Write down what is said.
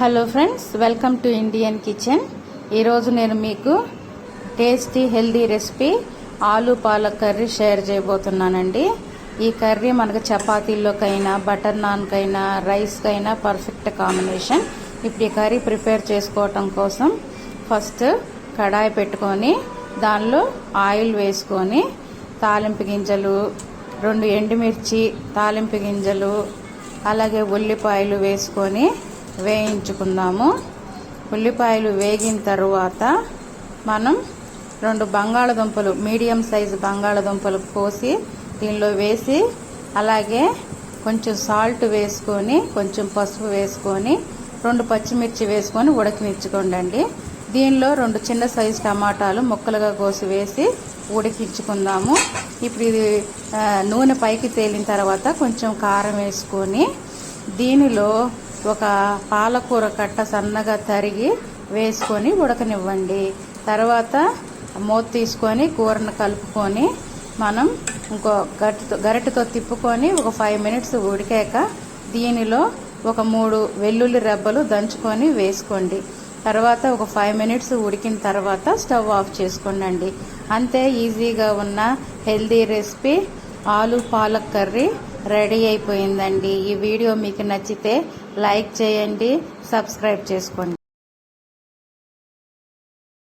Hello friends welcome to Indian kitchen. ఈరోజు నేను మీకు టేస్టీ హెల్దీ రెసిపీ ఆలు పాలక్ కర్రీ షేర్ చేయబోతున్నానండి. ఈ కర్రీ మనకు చపాతీల్లోకైనా బటర్ నాన్కైనా రైస్కైనా పర్ఫెక్ట్ కాంబినేషన్ ఇప్పుడు ఈ కర్రీ ప్రిపేర్ చేసుకోవటం కోసం ఫస్ట్ కడాయి పెట్టుకొని దానిలో ఆయిల్ వేసుకొని తాలింపు గింజలు రెండు ఎండుమిర్చి తాలింపు గింజలు అలాగే ఉల్లిపాయలు వేసుకొని వేయించుకుందాము. ఉల్లిపాయలు వేగిన తరువాత మనం రెండు బంగాళదుంపలు మీడియం సైజు బంగాళదుంపలు కోసి దీనిలో వేసి అలాగే కొంచెం సాల్ట్ వేసుకొని కొంచెం పసుపు వేసుకొని రెండు పచ్చిమిర్చి వేసుకొని ఉడకనిచ్చుకోండి దీనిలో రెండు చిన్న సైజు టమాటాలు ముక్కలుగా కోసి వేసి ఉడికించుకుందాము. ఇప్పుడు ఇది నూనె పైకి తేలిన తర్వాత కొంచెం కారం వేసుకొని దీనిలో ఒక పాలకూర కట్ట సన్నగా తరిగి వేసుకొని ఉడకనివ్వండి. తర్వాత మూత తీసుకొని కూరను కలుపుకొని మనం ఇంకో గరిటతో గరిటతో తిప్పుకొని ఒక ఫైవ్ మినిట్స్ ఉడికాక దీనిలో ఒక మూడు వెల్లుల్లి రెబ్బలు దంచుకొని వేసుకోండి. తర్వాత ఒక ఫైవ్ మినిట్స్ ఉడికిన తర్వాత స్టవ్ ఆఫ్ చేసుకోండి అంతే ఈజీగా ఉన్న హెల్దీ రెసిపీ ఆలు పాలక్ కర్రీ రెడీ అయిపోయిందండి. ఈ వీడియో మీకు నచ్చితే లైక్ చేయండి సబ్స్క్రైబ్ చేసుకోండి.